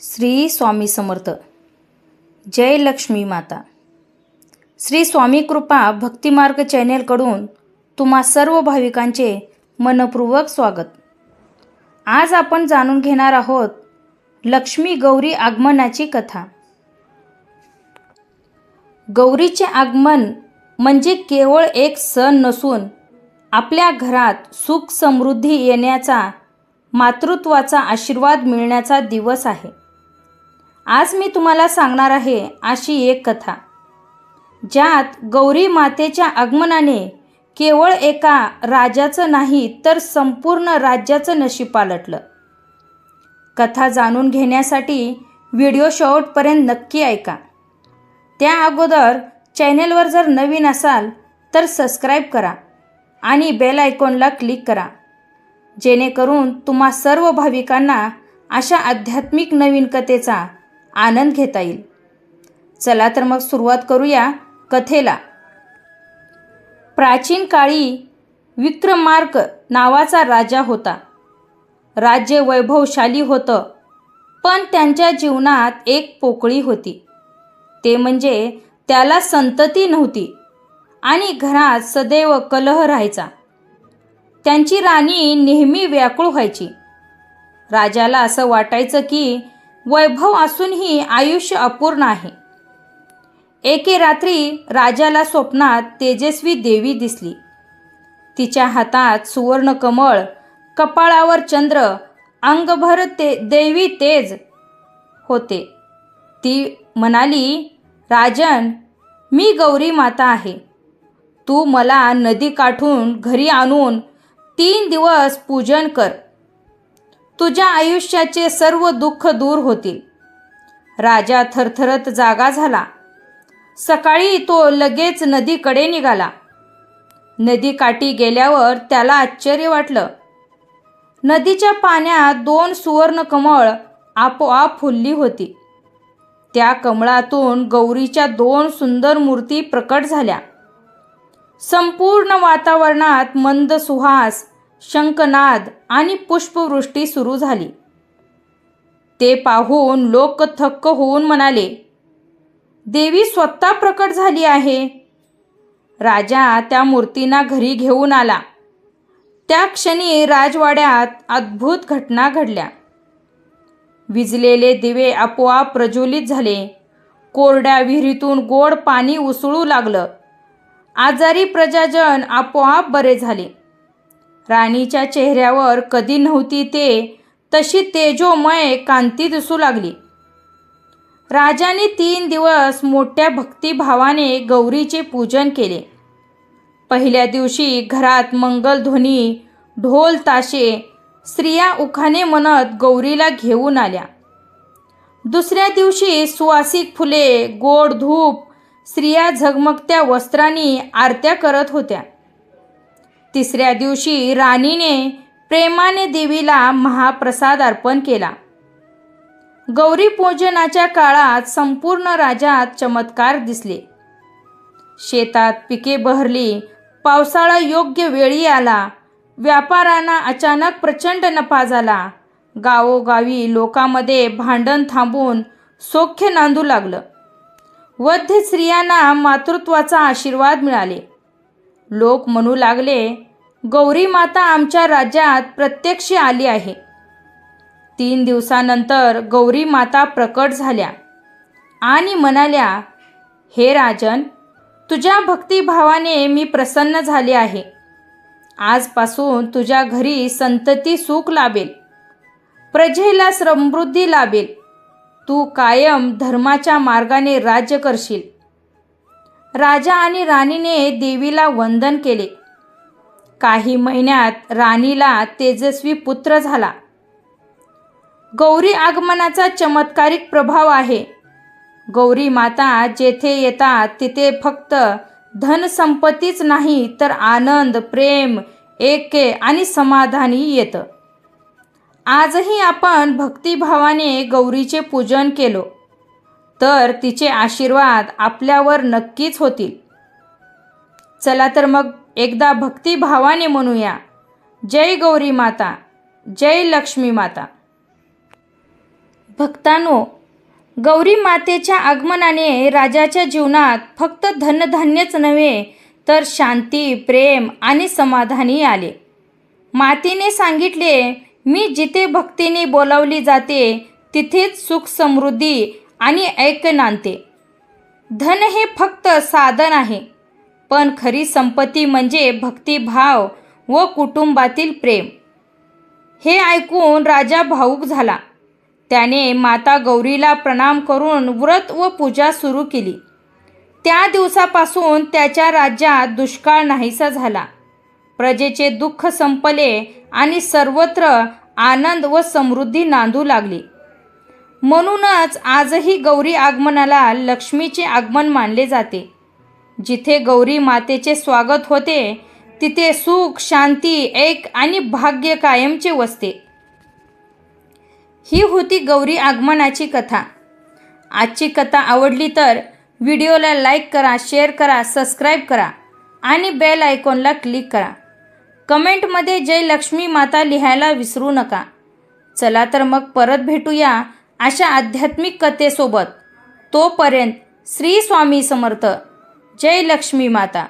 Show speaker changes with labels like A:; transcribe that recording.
A: श्री स्वामी समर्थ. जय लक्ष्मी माता. श्री स्वामी कृपा भक्तिमार्ग चॅनेलकडून तुम्हा सर्व भाविकांचे मनपूर्वक स्वागत. आज आपण जाणून घेणार आहोत लक्ष्मी गौरी आगमनाची कथा. गौरीचे आगमन म्हणजे केवळ एक सण नसून आपल्या घरात सुख समृद्धी येण्याचा मातृत्वाचा आशीर्वाद मिळण्याचा दिवस आहे. आज मी तुम्हाला सांगणार आहे अशी एक कथा. ज्यात गौरी मातेच्या आगमनाने केवळ एका राजाचं नाही तर संपूर्ण राज्याचं नशीब पालटलं. कथा जाणून घेण्यासाठी व्हिडिओ शेवटपर्यंत नक्की ऐका. त्या अगोदर चॅनेलवर जर नवीन असाल तर सबस्क्राईब करा आणि बेल आयकॉनला क्लिक करा. जेणेकरून तुम्हा सर्व भाविकांना अशा आध्यात्मिक नवीन कथेचा आनंद घेता येईल. चला तर मग सुरुवात करूया कथेला. प्राचीन काळी विक्रमार्क नावाचा राजा होता. राज्य वैभवशाली होतं पण त्यांच्या जीवनात एक पोकळी होती. ते म्हणजे त्याला संतती नव्हती आणि घरात सदैव कलह राहायचा. त्यांची राणी नेहमी व्याकुळ व्हायची. राजाला असं वाटायचं की वैभव असूनही आयुष्य अपूर्ण आहे. एके रात्री राजाला स्वप्नात तेजस्वी देवी दिसली. तिच्या हातात सुवर्ण कमळ कपाळावर चंद्र अंगभर ते देवी तेज होते. ती म्हणाली राजन मी गौरी माता आहे. तू मला नदी काठून घरी आणून तीन दिवस पूजन कर. तुझ्या आयुष्याचे सर्व दुःख दूर होतील. राजा थरथरत जागा झाला. सकाळी तो लगेच नदीकडे निघाला. नदीकाठी गेल्यावर त्याला आश्चर्य वाटलं. नदीच्या पाण्यात दोन सुवर्ण कमळ आपोआप फुलली होती. त्या कमळातून गौरीच्या दोन सुंदर मूर्ती प्रकट झाल्या. संपूर्ण वातावरणात मंद सुहास शंखनाद आणि पुष्पवृष्टी सुरू झाली. ते पाहून लोक थक्क होऊन म्हणाले देवी स्वतः प्रकट झाली आहे. राजा त्या मूर्तींना घरी घेऊन आला. त्या क्षणी राजवाड्यात अद्भुत घटना घडल्या. विजलेले दिवे आपोआप प्रज्वलित झाले. कोरड्या विहिरीतून गोड पाणी उसळू लागलं. आजारी प्रजाजन आपोआप बरे झाले. राणीच्या चेहऱ्यावर कधी नव्हती ते तशी तेजोमय कांती दिसू लागली. राजाने तीन दिवस मोठ्या भक्तिभावाने गौरीचे पूजन केले. पहिल्या दिवशी घरात मंगलध्वनी ढोल ताशे स्त्रिया उखाने म्हणत गौरीला घेऊन आल्या. दुसऱ्या दिवशी सुवासिक फुले गोड धूप स्त्रिया झगमगत्या वस्त्रांनी आरत्या करत होत्या. तिसऱ्या दिवशी राणीने प्रेमाने देवीला महाप्रसाद अर्पण केला. गौरी पूजनाच्या काळात संपूर्ण राज्यात चमत्कार दिसले. शेतात पिके बहरली पावसाळा योग्य वेळी आला व्यापाऱ्यांना अचानक प्रचंड नफा झाला गावोगावी लोकांमध्ये भांडण थांबून सौख्य नांदू लागलं. वध्य स्त्रियांना मातृत्वाचा आशीर्वाद मिळाले. लोक म्हणू लागले गौरी माता आमच्या राज्यात प्रत्यक्ष आली आहे. तीन दिवसानंतर गौरी माता प्रकट झाल्या आणि म्हणाल्या हे राजन तुझ्या भक्तिभावाने मी प्रसन्न झाले आहे. आजपासून तुझ्या घरी संतती सुख लाभेल प्रजेला समृद्धी लाभेल. तू कायम धर्माच्या मार्गाने राज्य करशील. राजा आणि राणीने देवीला वंदन केले. काही महिन्यात राणीला तेजस्वी पुत्र झाला. गौरी आगमनाचा चमत्कारिक प्रभाव आहे. गौरी माता जेथे येतात तिथे फक्त धनसंपत्तीच नाही तर आनंद प्रेम एके आणि समाधानी येतं. आजही आपण भक्तिभावाने गौरीचे पूजन केलो. तर तिचे आशीर्वाद आपल्यावर नक्कीच होतील. चला तर मग एकदा भक्तिभावाने म्हणूया. जय गौरी माता जय लक्ष्मी माता. भक्तांनो गौरी मातेच्या आगमनाने राजाच्या जीवनात फक्त धनधान्यच नव्हे तर शांती प्रेम आणि समाधानी आले. मातेने सांगितले मी जिथे भक्तीने बोलावली जाते तिथेच सुख समृद्धी आणि ऐक्य नांदते धन हे फक्त साधन आहे पण खरी संपत्ती म्हणजे भक्तिभाव व कुटुंबातील प्रेम. हे ऐकून राजा भाऊक झाला. त्याने माता गौरीला प्रणाम करून व्रत व पूजा सुरू केली. त्या दिवसापासून त्याच्या राज्यात दुष्काळ नाहीसा झाला. प्रजेचे दुःख संपले आणि सर्वत्र आनंद व समृद्धी नांदू लागली. म्हणूनच आजही गौरी आगमनाला लक्ष्मीचे आगमन मानले जाते. जिथे गौरी मातेचे स्वागत होते तिथे सुख शांती एक आणि भाग्य कायमचे वसते. ही होती गौरी आगमनाची कथा. आजची कथा आवडली तर व्हिडिओला लाईक करा शेअर करा सबस्क्राईब करा आणि बेल आयकॉनला क्लिक करा. कमेंटमध्ये जय लक्ष्मी माता लिहायला विसरू नका. चला तर मग परत भेटूया अशा आध्यात्मिक कथेसोबत तोपर्यंत श्री स्वामी समर्थ. जय लक्ष्मी माता.